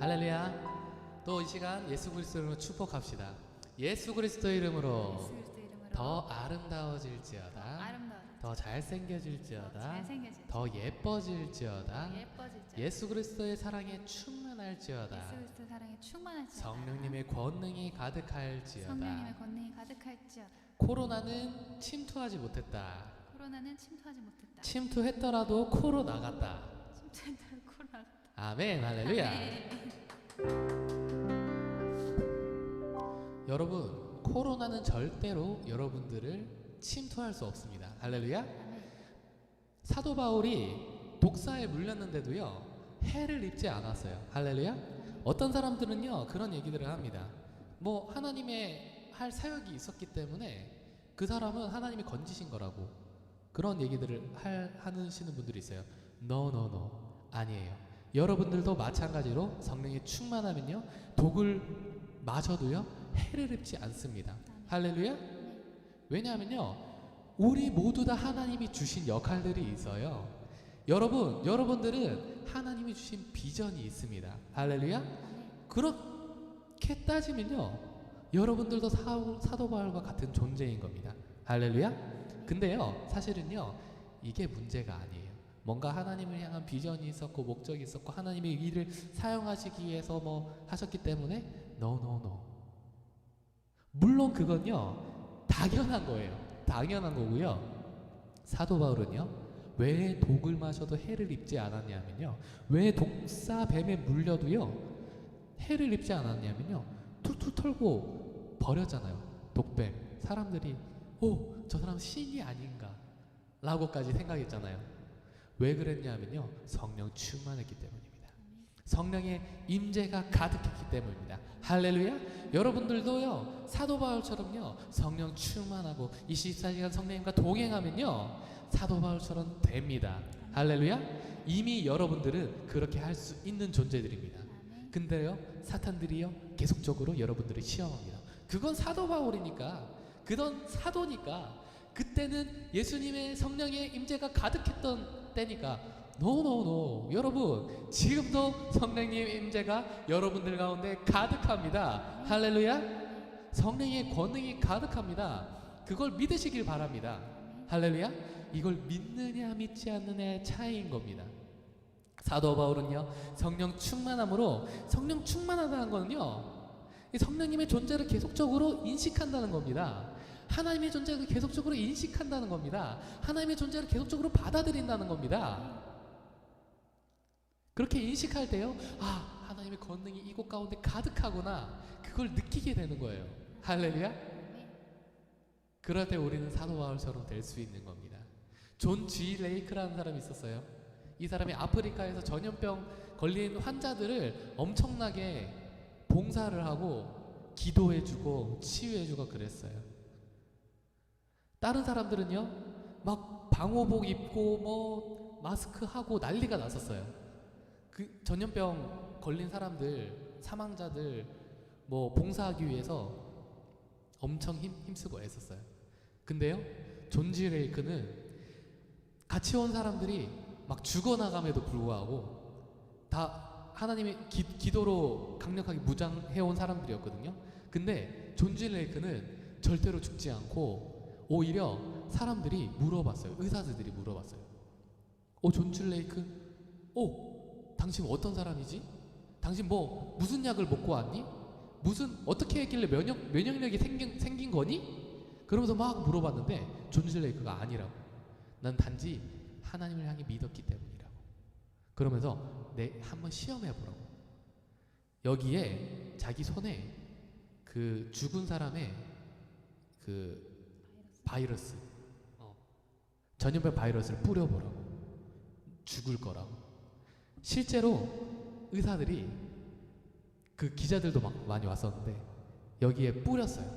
할렐루야. 또 이 시간 예수 그리스도 이름으로 축복합시다. 예수 그리스도 이름으로 예수 그리스도 이름으로 더 아름다워질지어다. 아름다워 더 잘생겨질지어다. 잘생겨질 더 예뻐질지어다. 예뻐질지 예수 그리스도의 사랑에 충만할지어다. 사랑에 성령님의 권능이 가득할지어다. 성령님의 권능이 가득할지어다 코로나는 침투하지 못했다. 코로나는 침투하지 못했다 침투했더라도 코로 나갔다. 침투했다 코로나 아멘, 할렐루야. 여러분, 코로나는 절대로 여러분들을 침투할 수 없습니다. 할렐루야. 사도 바울이 독사에 물렸는데도요, 해를 입지 않았어요. 할렐루야. 어떤 사람들은요, 그런 얘기들을 합니다. 뭐, 하나님의 할 사역이 있었기 때문에 그 사람은 하나님이 건지신 거라고. 그런 얘기들을 할, 하시는 분들이 있어요. No, no, no. 아니에요. 여러분들도 마찬가지로 성령이 충만하면요, 독을 마셔도요, 해를 입지 않습니다. 할렐루야. 왜냐하면요, 우리 모두 다 하나님이 주신 역할들이 있어요. 여러분, 여러분들은 하나님이 주신 비전이 있습니다. 할렐루야. 그렇게 따지면요, 여러분들도 사, 사도 바울과 같은 존재인 겁니다. 할렐루야. 근데요, 사실은요, 이게 문제가 아니에요. 뭔가 하나님을 향한 비전이 있었고 목적이 있었고 하나님의 일을 사용하시기 위해서 뭐 하셨기 때문에 no no no. 물론 그건요 당연한 거예요. 당연한 거고요. 사도 바울은요 왜 독을 마셔도 해를 입지 않았냐면요 왜 독사 뱀에 물려도요 해를 입지 않았냐면요 툴툴 털고 버렸잖아요 독뱀 사람들이 오 저 사람 신이 아닌가 라고까지 생각했잖아요 왜 그랬냐면요. 성령 충만했기 때문입니다. 성령의 임재가 가득했기 때문입니다. 할렐루야. 여러분들도요 사도 바울처럼요 성령 충만하고 24시간 성령님과 동행하면요 사도 바울처럼 됩니다. 할렐루야. 이미 여러분들은 그렇게 할 수 있는 존재들입니다. 근데요 사탄들이요 계속적으로 여러분들을 시험합니다. 그건 사도 바울이니까 그건 사도니까 그때는 예수님의 성령의 임재가 가득했던 때니까. 노노노 여러분 지금도 성령님 임재가 여러분들 가운데 가득합니다. 할렐루야. 성령의 권능이 가득합니다. 그걸 믿으시길 바랍니다. 할렐루야. 이걸 믿느냐 믿지 않느냐의 차이인 겁니다. 사도 바울은요 성령 충만함으로 성령 충만하다는 거는요 이 성령님의 존재를 계속적으로 인식한다는 겁니다 하나님의 존재를 계속적으로 인식한다는 겁니다. 하나님의 존재를 계속적으로 받아들인다는 겁니다. 그렇게 인식할 때요 아 하나님의 권능이 이곳 가운데 가득하구나. 그걸 느끼게 되는 거예요. 할렐루야? 그럴 때 우리는 사도 바울처럼 될 수 있는 겁니다. 존 G. 레이크라는 사람이 있었어요. 이 사람이 아프리카에서 전염병 걸린 환자들을 엄청나게 봉사를 하고 기도해주고 치유해주고 그랬어요. 다른 사람들은요, 막 방호복 입고 뭐 마스크 하고 난리가 났었어요. 그 전염병 걸린 사람들, 사망자들 뭐 봉사하기 위해서 엄청 힘, 힘쓰고 애썼어요. 근데요, 존지 레이크는 같이 온 사람들이 막 죽어나감에도 불구하고 다 하나님의 기, 기도로 강력하게 무장해온 사람들이었거든요. 근데 존지 레이크는 절대로 죽지 않고 오히려 사람들이 물어봤어요. 의사들이 물어봤어요. 오, 존지 레이크? 오, 당신 어떤 사람이지? 당신 뭐 무슨 약을 먹고 왔니? 무슨 어떻게 했길래 면역 면역력이 생긴 생긴 거니? 그러면서 막 물어봤는데 존지 레이크가 아니라고. 난 단지 하나님을 향해 믿었기 때문이라고. 그러면서 내 한번 시험해 보라고. 여기에 자기 손에 그 죽은 사람의 그 바이러스, 어, 전염병 바이러스를 뿌려보라고. 죽을 거라고. 실제로 의사들이 그 기자들도 막 많이 왔었는데 여기에 뿌렸어요.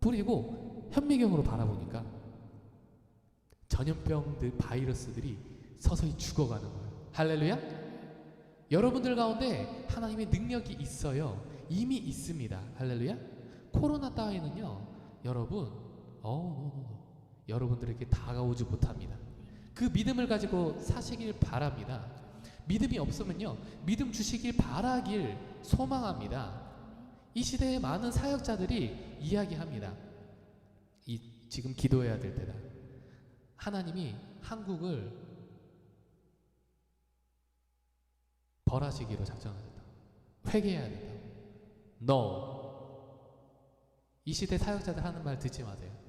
뿌리고 현미경으로 바라보니까 전염병들 바이러스들이 서서히 죽어가는 거예요. 할렐루야? 여러분들 가운데 하나님의 능력이 있어요. 이미 있습니다. 할렐루야? 코로나 따위는요, 여러분, 어, 여러분들에게 다가오지 못합니다. 그 믿음을 가지고 사시길 바랍니다. 믿음이 없으면요. 믿음 주시길 바라길 소망합니다. 이 시대의 많은 사역자들이 이야기합니다. 이 지금 기도해야 될 때다. 하나님이 한국을 벌하시기로 작정하셨다. 회개해야 된다. No. 이 시대 사역자들 하는 말 듣지 마세요.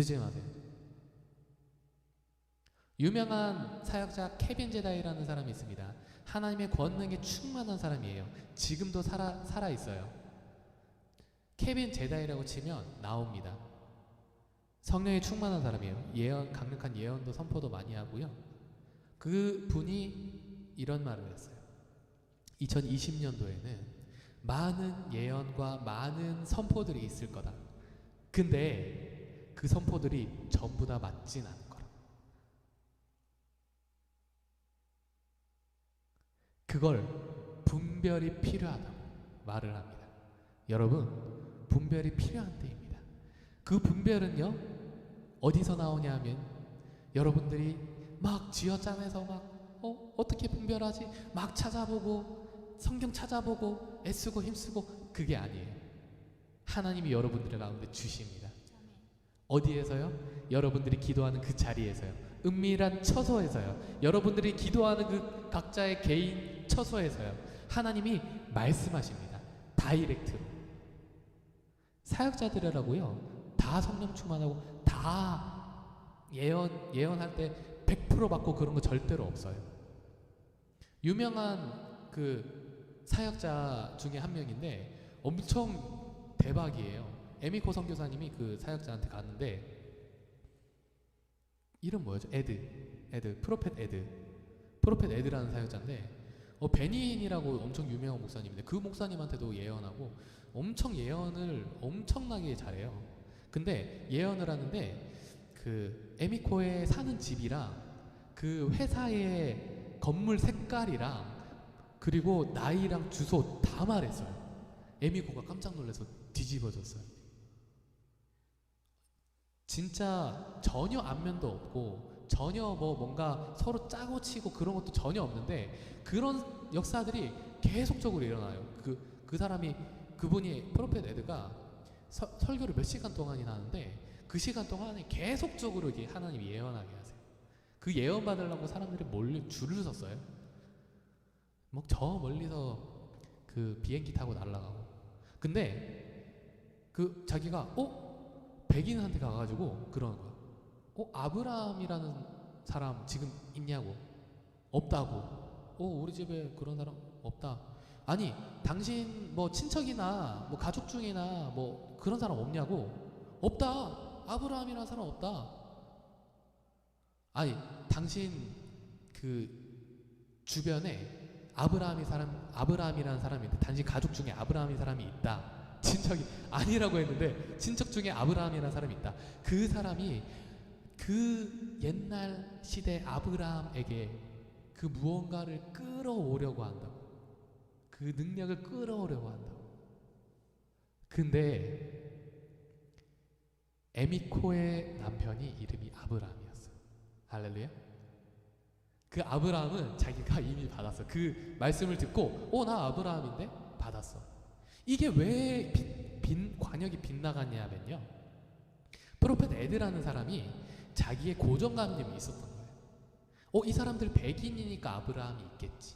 마세요. 유명한 사역자 케빈 제다이라는 사람이 있습니다. 하나님의 권능에 충만한 사람이에요. 지금도 살아 살아 있어요. 케빈 제다이라고 치면 나옵니다. 성령에 충만한 사람이에요. 예언 강력한 예언도 선포도 많이 하고요. 그 분이 이런 말을 했어요. 2020년도에는 많은 예언과 많은 선포들이 있을 거다. 근데 그 선포들이 전부 다 맞진 않을 거라. 그걸 분별이 필요하다고 말을 합니다. 여러분, 분별이 필요한 때입니다. 그 분별은요, 어디서 나오냐 하면 여러분들이 막 쥐어짜내서 막, 어, 어떻게 분별하지? 막 찾아보고, 성경 찾아보고, 애쓰고 힘쓰고, 그게 아니에요. 하나님이 여러분들 가운데 주십니다. 어디에서요? 여러분들이 기도하는 그 자리에서요. 은밀한 처소에서요. 여러분들이 기도하는 그 각자의 개인 처소에서요. 하나님이 말씀하십니다. 다이렉트로. 사역자들이라고요. 다 성령 충만하고 다 예언 예언할 때 100% 받고 그런 거 절대로 없어요. 유명한 그 사역자 중에 한 명인데 엄청 대박이에요. 에미코 선교사님이 그 사역자한테 갔는데 이름 뭐였죠? 에드, 에드, 프로펫 에드, 프로펫 에드라는 사역자인데 어, 베닌이라고 엄청 유명한 목사님인데 그 목사님한테도 예언하고 엄청 예언을 엄청나게 잘해요. 근데 예언을 하는데 그 에미코에 사는 집이랑 그 회사의 건물 색깔이랑 그리고 나이랑 주소 다 말했어요. 에미코가 깜짝 놀라서 뒤집어졌어요. 진짜 전혀 안면도 없고 전혀 뭐 뭔가 서로 짜고 치고 그런 것도 전혀 없는데 그런 역사들이 계속적으로 일어나요. 그 그 사람이 그분이 프로페트 에드가 서- 설교를 몇 시간 동안이나 하는데 그 시간 동안에 계속적으로 이게 하나님 예언하게 하세요. 그 예언 받으려고 사람들이 몰려 줄을 섰어요. 뭐저 멀리서 그 비행기 타고 날아가고. 근데 그 자기가 어 백인한테 가가지고 그러는 거야. 어 아브라함이라는 사람 지금 있냐고. 없다고. 어 우리 집에 그런 사람 없다. 아니 당신 뭐 친척이나 뭐 가족 중이나 뭐 그런 사람 없냐고. 없다. 아브라함이라는 사람 없다. 아니 당신 그 주변에 아브라함이 사람 아브라함이라는 사람이 있는데 당신 가족 중에 아브라함이 사람이 있다. 친척이 아니라고 했는데 친척 중에 아브라함이라는 사람이 있다. 그 사람이 그 옛날 시대 아브라함에게 그 무언가를 끌어오려고 한다고. 그 능력을 끌어오려고 한다고. 근데 에미코의 남편이 이름이 아브라함이었어. 할렐루야. 그 아브라함은 자기가 이미 받았어. 그 말씀을 듣고, 어, 나 아브라함인데? 받았어. 이게 왜 빛, 빛, 관역이 빗나갔냐면요. 프로페트 에드라는 사람이 자기의 고정관념이 있었던 거예요. 어, 이 사람들 백인이니까 아브라함이 있겠지.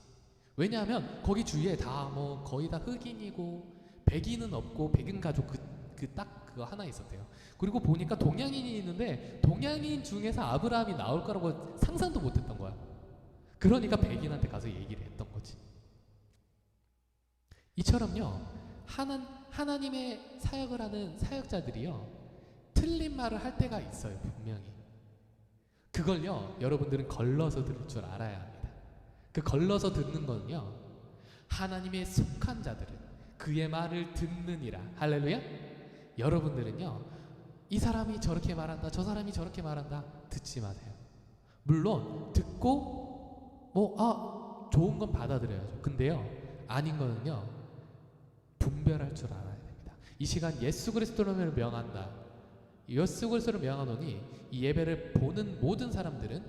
왜냐하면 거기 주위에 다 뭐 거의 다 흑인이고 백인은 없고 백인 가족 그 그 딱 그거 하나 있었대요. 그리고 보니까 동양인이 있는데 동양인 중에서 아브라함이 나올 거라고 상상도 못 했던 거야. 그러니까 백인한테 가서 얘기를 했던 거지. 이처럼요 하나 하나님의 사역을 하는 사역자들이요 틀린 말을 할 때가 있어요 분명히. 그걸요 여러분들은 걸러서 들을 줄 알아야 합니다. 그 걸러서 듣는 건요 하나님의 속한 자들은 그의 말을 듣느니라 할렐루야. 여러분들은요 이 사람이 저렇게 말한다 저 사람이 저렇게 말한다 듣지 마세요. 물론 듣고 뭐 아 좋은 건 받아들여야죠. 근데요 아닌 거는요 분별할 줄 알아야 됩니다. 이 시간 예수 그리스도를 명한다. 예수 그리스도를 명하노니 이 예배를 보는 모든 사람들은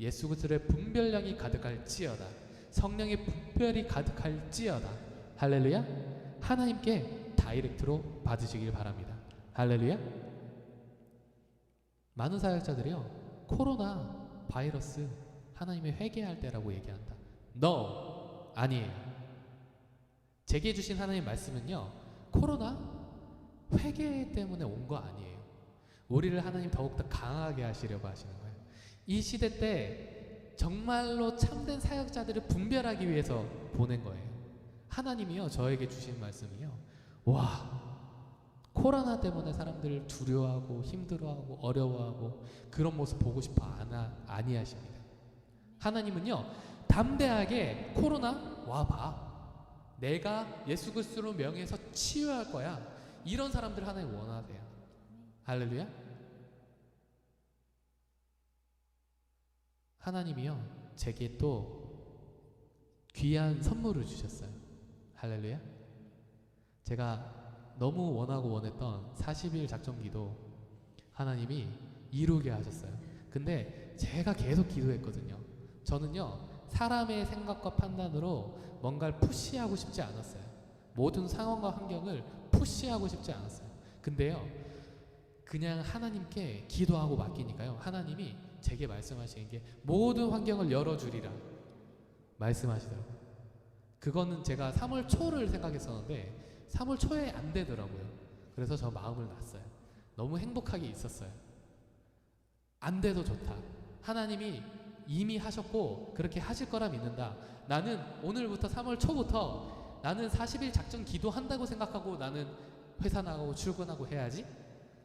예수 그리스도의 분별량이 가득할지어다. 성령의 분별이 가득할지어다. 할렐루야. 하나님께 다이렉트로 받으시길 바랍니다. 할렐루야. 많은 사역자들이요. 코로나 바이러스 하나님의 회개할 때라고 얘기한다. No. 아니에요. 제게 주신 하나님 말씀은요. 코로나 회개 때문에 온 거 아니에요. 우리를 하나님 더욱더 강하게 하시려고 하시는 거예요. 이 시대 때 정말로 참된 사역자들을 분별하기 위해서 보낸 거예요. 하나님이요 저에게 주신 말씀이요. 와 코로나 때문에 사람들을 두려워하고 힘들어하고 어려워하고 그런 모습 보고 싶어 아니하십니다. 하나님은요 담대하게 코로나 와봐. 내가 예수 그리스도로 명예해서 치유할 거야. 이런 사람들 하나님 원하세요. 할렐루야. 하나님이요 제게 또 귀한 선물을 주셨어요. 할렐루야. 제가 너무 원하고 원했던 40일 작전기도 하나님이 이루게 하셨어요. 근데 제가 계속 기도했거든요. 저는요 사람의 생각과 판단으로 뭔가를 푸시하고 싶지 않았어요. 모든 상황과 환경을 푸시하고 싶지 않았어요. 근데요 그냥 하나님께 기도하고 맡기니까요 하나님이 제게 말씀하시는 게 모든 환경을 열어주리라 말씀하시더라고요. 그거는 제가 3월 초를 생각했었는데 3월 초에 안 되더라고요. 그래서 저 마음을 놨어요. 너무 행복하게 있었어요. 안 돼도 좋다. 하나님이 이미 하셨고 그렇게 하실 거라 믿는다. 나는 오늘부터 3월 초부터 나는 40일 작전 기도한다고 생각하고 나는 회사 나가고 출근하고 해야지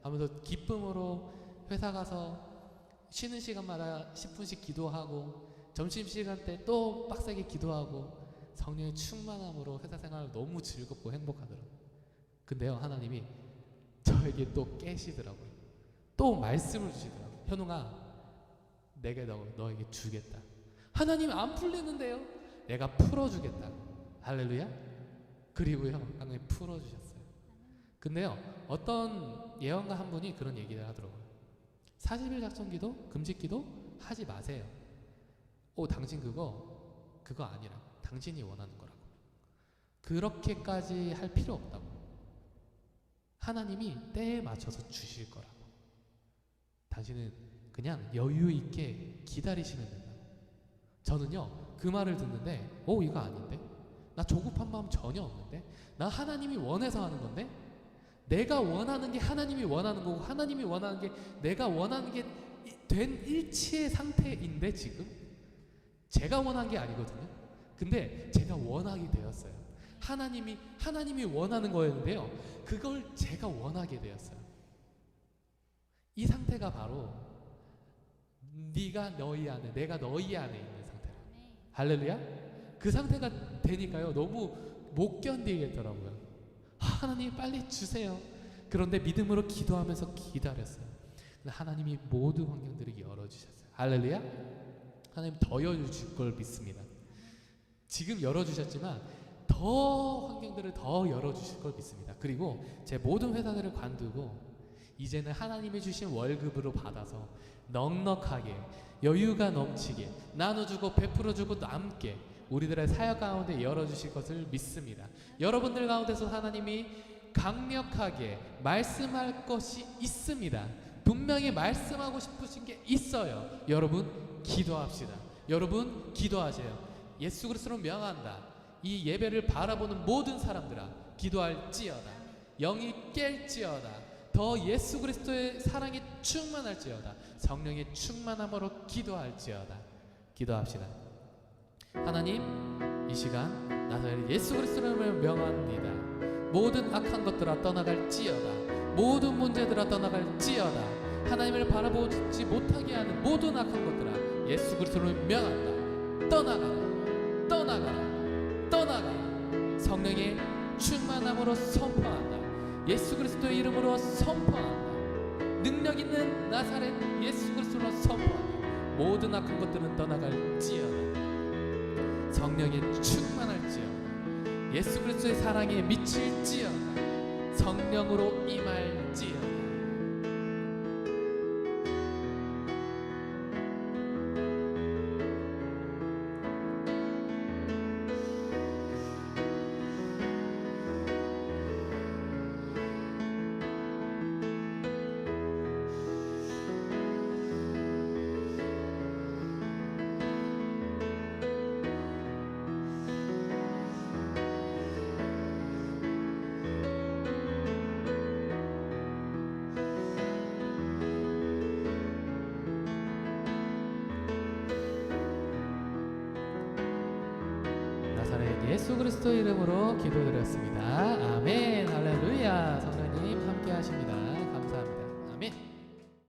하면서 기쁨으로 회사 가서 쉬는 시간마다 10분씩 기도하고 점심시간 때 또 빡세게 기도하고 성령의 충만함으로 회사 생활을 너무 즐겁고 행복하더라고요. 근데요, 하나님이 저에게 또 깨시더라고요. 또 말씀을 주시더라고요. 현웅아, 내가 너, 너에게 주겠다. 하나님 안 풀리는데요? 내가 풀어주겠다. 할렐루야. 그리고요, 하나님 풀어주셨어요. 근데요, 어떤 예언가 한 분이 그런 얘기를 하더라고요. 40일 작전기도, 금식기도 하지 마세요. 오, 당신 그거, 그거 아니라. 당신이 원하는 거라고. 그렇게까지 할 필요 없다고. 하나님이 때에 맞춰서 주실 거라고. 당신은 그냥 여유 있게 기다리시면 된다. 저는요, 그 말을 듣는데, 오, 이거 아닌데? 나 조급한 마음 전혀 없는데? 나 하나님이 원해서 하는 건데? 내가 원하는 게 하나님이 원하는 거고, 하나님이 원하는 게 내가 원하는 게 된 일치의 상태인데, 지금? 제가 원한 게 아니거든요. 근데 제가 원하게 되었어요. 하나님이 하나님이 원하는 거였는데요. 그걸 제가 원하게 되었어요. 이 상태가 바로 네가 너희 안에 내가 너희 안에 있는 상태라. 할렐루야. 그 상태가 되니까요. 너무 못 견디겠더라고요. 하나님 빨리 주세요. 그런데 믿음으로 기도하면서 기다렸어요. 하나님이 모든 환경들을 열어 주셨어요. 할렐루야. 하나님 더 열어줄 걸 믿습니다. 지금 열어주셨지만 더 환경들을 더 열어주실 걸 믿습니다. 그리고 제 모든 회사들을 관두고 이제는 하나님이 주신 월급으로 받아서 넉넉하게 여유가 넘치게 나눠주고 베풀어주고 남게 우리들의 사역 가운데 열어주실 것을 믿습니다. 여러분들 가운데서 하나님이 강력하게 말씀할 것이 있습니다. 분명히 말씀하고 싶으신 게 있어요. 여러분 기도합시다. 여러분 기도하세요. 예수 그리스도로 명한다. 이 예배를 바라보는 모든 사람들아 기도할지어다. 영이 깰지어다. 더 예수 그리스도의 사랑이 충만할지어다. 성령의 충만함으로 기도할지어다. 기도합시다. 하나님 이 시간 나사렛 예수 그리스도를 명합니다. 모든 악한 것들아 떠나갈지어다. 모든 문제들아 떠나갈지어다. 하나님을 바라보지 못하게 하는 모든 악한 것들아 예수 그리스도를 명한다. 떠나가라 그리스도의 이름으로 선포한다. 능력 있는 나사렛 예수 그리스도로 선포한다. 모든 악한 것들은 떠나갈지어다. 성령의 충만할지어다. 예수 그리스도의 사랑에 미칠지어다. 성령으로 임할지어다 그리스도 이름으로 기도드렸습니다. 아멘. 할렐루야. 성령님 함께 하십니다.